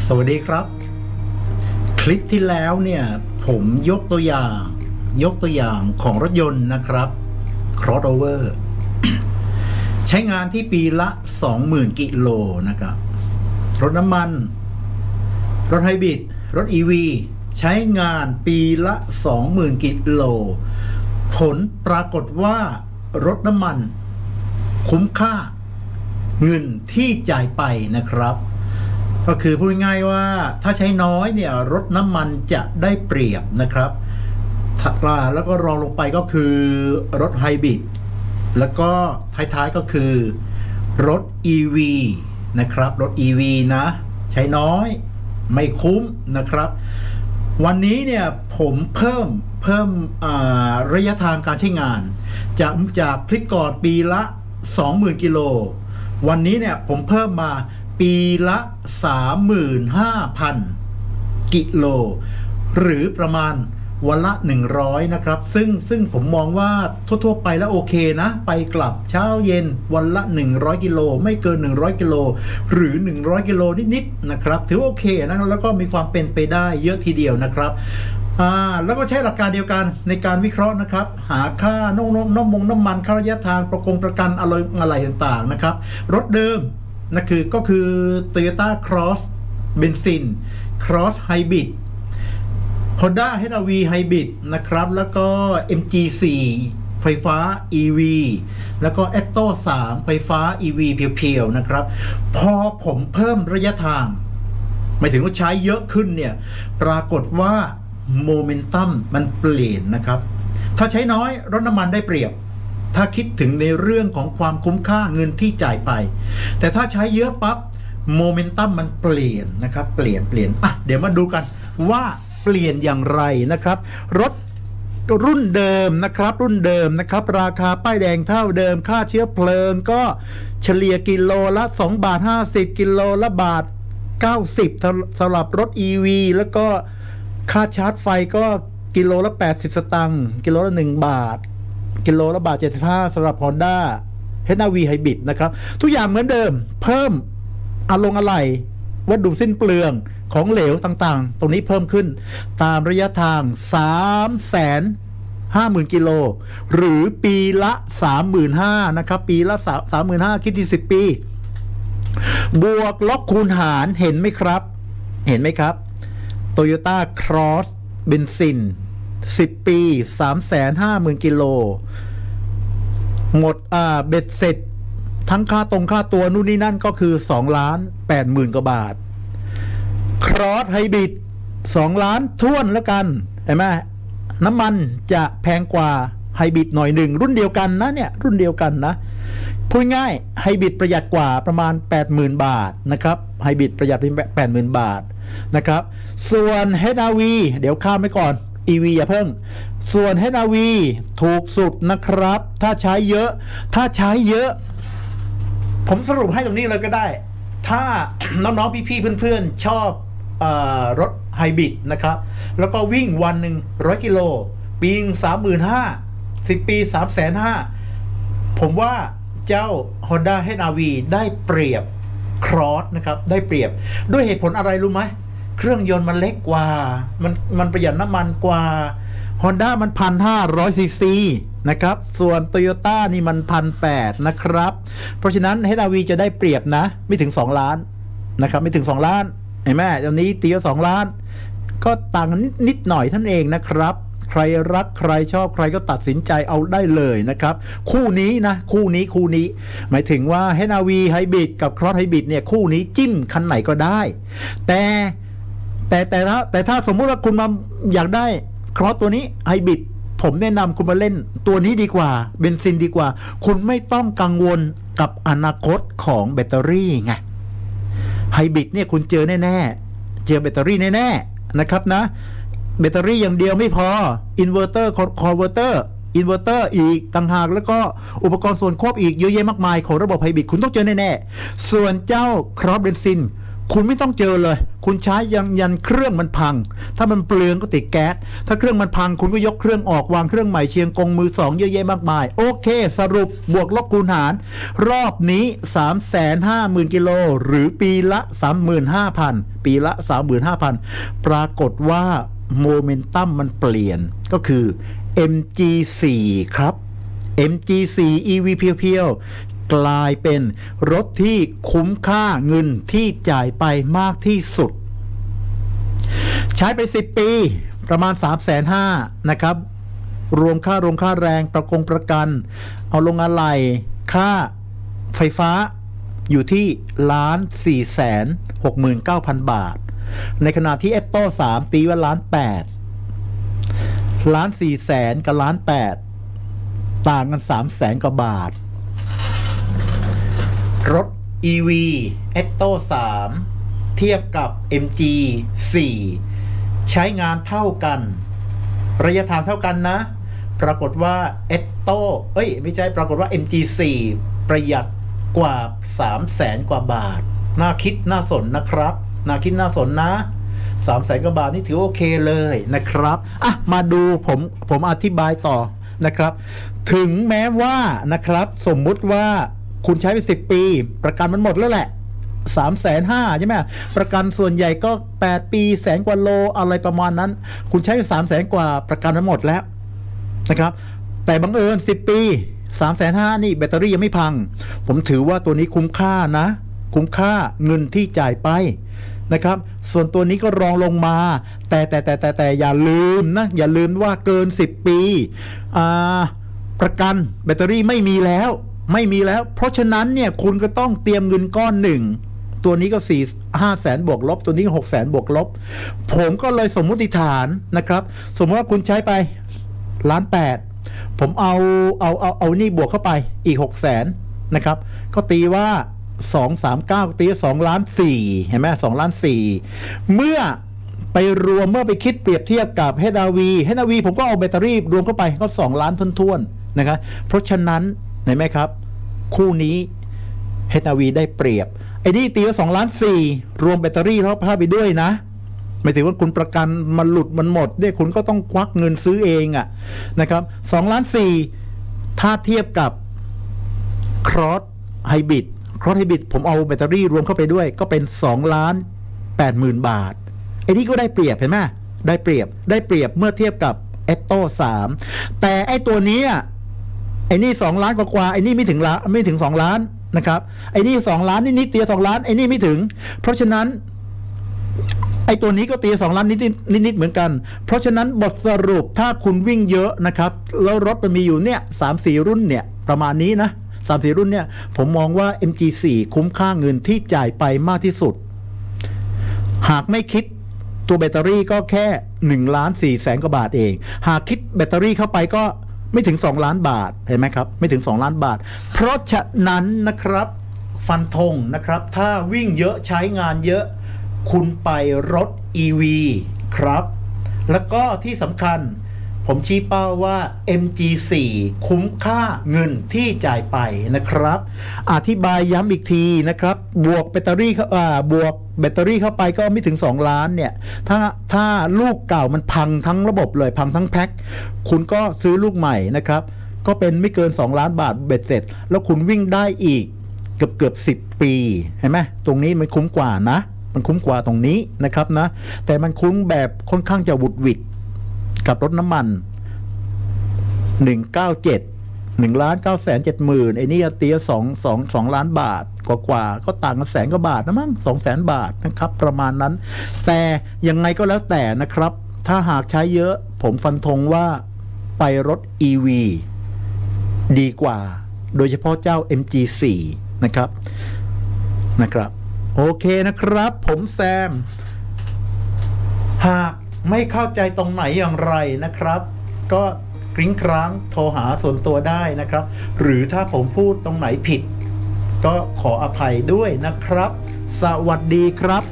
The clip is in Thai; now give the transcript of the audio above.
สวัสดีครับ คลิปที่แล้วเนี่ยผมยกตัวอย่าง ยกตัวอย่างของรถยนต์นะครับ crossover ใช้งานที่ปีละ 20,000 กิโลนะครับ รถน้ำมัน รถไฮบริดรถ EV ใช้งานปีละ 20,000 กิโล ผลปรากฏว่ารถน้ำมัน คุ้มค่า เงินที่จ่ายไปนะครับ ก็คือพูดง่ายว่าถ้าใช้น้อยเนี่ยรถน้ำมันจะได้เปรียบนะครับแล้วก็รองลงไปก็คือรถไฮบริดแล้วก็ท้ายๆก็คือ รถ EV นะครับ รถ EV นะ ใช้น้อยไม่คุ้มนะครับ วันนี้เนี่ยผมเพิ่มเพิ่มระยะทางการใช้งาน จากจากคลิปก่อนปีละ 20,000 กิโล วันนี้เนี่ยผมเพิ่มมา ปีละ 35,000 กิโล หรือประมาณวันละ 100 นะครับ ซึ่งซึ่งผมมองว่าทั่วๆไปแล้วโอเคนะ ไปกลับเช้าเย็นวันละ 100 กิโล ไม่เกิน 100 กิโล หรือ 100 กิโลนิดๆนะครับ ถือโอเคนะแล้วก็มีความเป็นไปได้เยอะทีเดียวนะครับอ่าแล้วก็ใช้หลักการเดียวกันในการวิเคราะห์นะครับ หาค่าน้ำนน้ำมงน้ำมันค่าระยะทางประกงประกันอะไรอะไรต่างๆนะครับรถเดิม นะคือก็คือ Toyota Cross เบนซิน Cross Hybrid Honda HR-V Hybrid นะครับ แล้วก็ MG4 ไฟฟ้า EV แล้วก็ a t t o 3 ไฟฟ้า EV เพียวๆ นะครับ พอผมเพิ่มระยะทางหมายถึงว่าใช้เยอะขึ้นเนี่ย ปรากฏว่าโมเมนตัมมันเปลี่ยนนะครับ ถ้าใช้น้อยรถน้ำมันได้เปรียบ ถ้าคิดถึงในเรื่องของความคุ้มค่าเงินที่จ่ายไป แต่ถ้าใช้เยอะปั๊บโมเมนตัมมันเปลี่ยนนะครับ เปลี่ยนเปลี่ยนอะเดี๋ยวมาดูกันว่าเปลี่ยนอย่างไรนะครับ รถรุ่นเดิมนะครับ รุ่นเดิมนะครับ ราคาป้ายแดงเท่าเดิม ค่าเชื้อเพลิงก็เฉลี่ยกิโลละ 2 บาท 50 กิโลละบาท 90สำหรับรถ EV แล้วก็ค่าชาร์จไฟก็กิโลละ 80 สตังค์กิโลละ 1 บาท กิโลละบาท 75สำหรับ Honda HR-V Hybrid นะครับ ทุกอย่างเหมือนเดิมเพิ่มอารมณ์อะไรวัตถุสิ้นเปลืองของเหลวต่างๆ ตรงนี้เพิ่มขึ้นตามระยะทาง3แสน50,000 กิโล หรือปีละ 35,000นะครับ ปีละ 35,000 คิดที่ 10 ปี บวกลบคูณหารเห็นไหมครับ เห็นไหมครับ Toyota Cross เบนซิน 10 ปี 350,000 กิโล หมดอ่าเบ็ดเสร็จ ทั้งค่าตรงค่าตัวนู่นนี่นั่นก็คือ2ล้าน8หมื่นกว่าบาท ครอสไฮบริด2ล้านท้วนแล้วกันเห็นไหมน้ำมันจะแพงกว่าไฮบริดหน่อยหนึ่ง รุ่นเดียวกันนะเนี่ย รุ่นเดียวกันนะพูดง่ายไฮบริดประหยัดกว่าประมาณ 80,000 บาทนะครับไฮบริดประหยัดเป็น80,000 บาทนะครับ ส่วน HRV เดี๋ยวข้ามไปก่อน EV อย่าเพิ่ง ส่วน HRV ถูกสุดนะครับ ถ้าใช้เยอะ ถ้าใช้เยอะ ผมสรุปให้ตรงนี้เลยก็ได้ ถ้าน้องๆ พี่ๆ เพื่อนๆ ชอบอรถไฮบริดนะครับ แล้วก็วิ่งวันหนึ่งร้อยกิโล ปีงสามหมื่นห้าสิบปีสามแสนห้าผมว่าเจ้า Honda HR-V ได้เปรียบ Cross นะครับ ได้เปรียบด้วยเหตุผลอะไรรู้ไหม เครื่องยนต์มันเล็กกว่า มันมันประหยัดน้ำมันกว่า Honda มันพันห้าร้อยซีซีนะครับ ส่วน Toyota นี่มันพันแปดนะครับ เพราะฉะนั้น HR-V จะได้เปรียบนะ ไม่ถึง 2 ล้านนะครับ ไม่ถึง 2 ล้านเห็นไหมตอนนี้ตีว่าสองล้าน ก็ต่างนนิดนิดหน่อยท่านเองนะครับ ใครรักใครชอบใครก็ตัดสินใจเอาได้เลยนะครับ คู่นี้นะ คู่นี้คู่นี้ หมายถึงว่า HRV Hybrid กับ Cross Hybrid เนี่ย คู่นี้จิ้มคันไหนก็ได้ แต่ แต่แต่ถ้าแต่ถ้าสมมุติว่าคุณมาอยากได้ครอสตัวนี้ไฮบริดผมแนะนำคุณมาเล่นตัวนี้ดีกว่าเบนซินดีกว่า คุณไม่ต้องกังวลกับอนาคตของแบตเตอรี่ไงไฮบริดเนี่ยคุณเจอแน่ๆ เจอแบตเตอรี่แน่ๆนะครับนะ แบตเตอรี่อย่างเดียวไม่พออินเวอร์เตอร์คอนเวอร์เตอร์อินเวอร์เตอร์อีกต่างหาก แล้วก็อุปกรณ์ส่วนควบอีกเยอะแยะมากมายของระบบไฮบริดคุณต้องเจอแน่ๆ ส่วนเจ้าครอสเบนซิน คุณไม่ต้องเจอเลย คุณใช้ยันยันเครื่องมันพัง ถ้ามันเปลืองก็ติดแก๊ส ถ้าเครื่องมันพังคุณก็ยกเครื่องออกวางเครื่องใหม่เชียงกงมือสองเยอะแยะมากมาย โอเค สรุปบวกลบคูณหาร รอบนี้ 350,000 กิโล หรือปีละ 35,000 ปีละ 35,000 ปรากฏว่าโมเมนตัมมันเปลี่ยนก็คือ MG4 ครับ MG4 EV เพียว กลายเป็นรถที่คุ้มค่าเงินที่จ่ายไปมากที่สุด ใช้ไป 10 ปีประมาณ 3 5 0 0 0 0นะครับ รวมค่าโรงค่าแรงประกงประกัน เอาลงอะไหลค่าไฟฟ้าอยู่ที่ล้าน4แสน69,000บาท ในขณะที่เอตโต้3ตีว่าล้าน8ล้าน4แสนกับล้าน8ต่างกัน3แสนกว่าบาท รถ EV e t t o 3 เทียบกับ MG 4 ใช้งานเท่ากัน ระยะทางเท่ากันนะ ปรากฏว่า e t t o เอ้ย ไม่ใช่ปรากฏว่า MG 4 ประหยัดกว่า 3 0 0แสนกว่าบาท น่าคิดน่าสนนะครับ น่าคิดน่าสนนะ3 0 0แสนกว่าบาทนี่ถือโอเคเลยนะครับ อะ มาดูผมผมอธิบายต่อนะครับ ถึงแม้ว่านะครับสมมุติว่า คุณใช้ไป10ปี ประกันมันหมดแล้วแหละ3 5 0 0 0ใช่ไหมประกันส่วนใหญ่ก็8ปีแสนกว่าโลอะไรประมาณนั้น คุณใช้ไป3 0 0 0 0 0กว่าประกันมันหมดแล้วนะครับ แต่บังเอิญ10ปี3 5 0 0 0นี่แบตเตอรี่ยังไม่พัง ผมถือว่าตัวนี้คุ้มค่านะ คุ้มค่าเงินที่จ่ายไปนะครับ ส่วนตัวนี้ก็รองลงมา แต่แต่แต่แต่แต่อย่าลืมนะ อย่าลืมว่าเกิน 10 ปี ประกันแบตเตอรี่ไม่มีแล้ว ไม่มีแล้ว เพราะฉะนั้นเนี่ยคุณก็ต้องเตรียมเงินก้อนหนึ่งตัวนี้ก็4 5แสนบวกลบ ตัวนี้ก็6แสนบวกลบ ผมก็เลยสมมุติฐานนะครับ สมมติว่าคุณใช้ไปล้านแปดผมเอาเอาเอาเอานี่บวกเข้าไปอีก6แสนนะครับ ก็ตีว่า 2 3 9 ตี2ล้าน4เห็นไหม2ล้าน4เมื่อไปรวมเมื่อไปคิดเปรียบเทียบกับเฮดาวีเฮดาวีผมก็เอาแบตเตอรี่รวมเข้าไปก็ 2 ล้านท้วนๆนะครับเพราะฉะนั้นเห็นไหมครับ คู่นี้เฮดนาวีได้เปรียบ ไอ้นี่ตีว่าสองล้านสี่รวมแบตเตอรี่เข้าไปด้วยนะ ไม่ถึงว่าคุณประกันมันหลุดมันหมดเนี่ยคุณก็ต้องควักเงินซื้อเองอะนะครับสองล้านสี่ถ้าเทียบกับครอสไฮบริดครอสไฮบริดผมเอาแบตเตอรี่รวมเข้าไปด้วย ก็เป็น2ล้าน8หมื่นบาทไอ้นี่ก็ได้เปรียบเห็นไหมได้เปรียบได้เปรียบเมื่อเทียบกับเอตโต้สามแต่ไอ้ตัวนี้ อ้นี่สองล้านกว่าๆไอ้นี่ไม่ถึงละไม่ถึงสองล้านนะครับไอ้นี่สองล้านนี่นิดเตียสองล้านไอ้นี่ไม่ถึง เพราะฉะนั้นไอ้ตัวนี้ก็เตียสองล้านนิดนิดนิดๆเหมือนกัน เพราะฉะนั้นบทสรุปถ้าคุณวิ่งเยอะนะครับ แล้วรถมันมีอยู่เนี่ยสามสี่รุ่นเนี่ย ประมาณนี้นะสามสี่รุ่นเนี่ย ผมมองว่า MG4 คุ้มค่าเงินที่จ่ายไปมากที่สุด หากไม่คิดตัวแบตเตอรี่ก็แค่1ล้าน4แสนกว่าบาทเอง หากคิดแบตเตอรี่เข้าไปก็ ไม่ถึง 2 ล้านบาทเห็นไหมครับ ไม่ถึง 2 ล้านบาท เพราะฉะนั้นนะครับฟันธงนะครับ ถ้าวิ่งเยอะใช้งานเยอะ คุณไปรถ EV ครับ แล้วก็ที่สำคัญ ผมชี้เป้าว่า MG4 คุ้มค่าเงินที่จ่ายไปนะครับ อธิบายย้ำอีกทีนะครับ บวกแบตเตอรี่เข้าอ่าบวกแบตเตอรี่เข้าไปก็ไม่ถึง 2 ล้านเนี่ย ถ้าถ้าลูกเก่ามันพังทั้งระบบเลยพังทั้งแพ็ค คุณก็ซื้อลูกใหม่นะครับ ก็เป็นไม่เกิน 2 ล้านบาทเบ็ดเสร็จ แล้วคุณวิ่งได้อีกเกือบเกือบสิปีเห็นไหมตรงนี้มันคุ้มกว่านะ มันคุ้มกว่าตรงนี้นะครับนะ แต่มันคุ้มแบบค่อนข้างจะวุดวิด กับรถน้ำมัน197 1ล้าน9แสน7หมื่นไอ้นี่เตีย2 2 2ล้านบาทกว่ากว่าก็ต่างกันแสนกว่าบาทนะมั้ง2แสนบาทนะครับ ประมาณนั้น แต่ยังไงก็แล้วแต่นะครับ ถ้าหากใช้เยอะ ผมฟันธงว่าไปรถ EV ดีกว่า โดยเฉพาะเจ้า MG4 นะครับนะครับ โอเคนะครับ ผมแซม หาก ไม่เข้าใจตรงไหนอย่างไรนะครับ ก็กริ้งครั้งโทรหาส่วนตัวได้นะครับ หรือถ้าผมพูดตรงไหนผิด ก็ขออภัยด้วยนะครับ สวัสดีครับ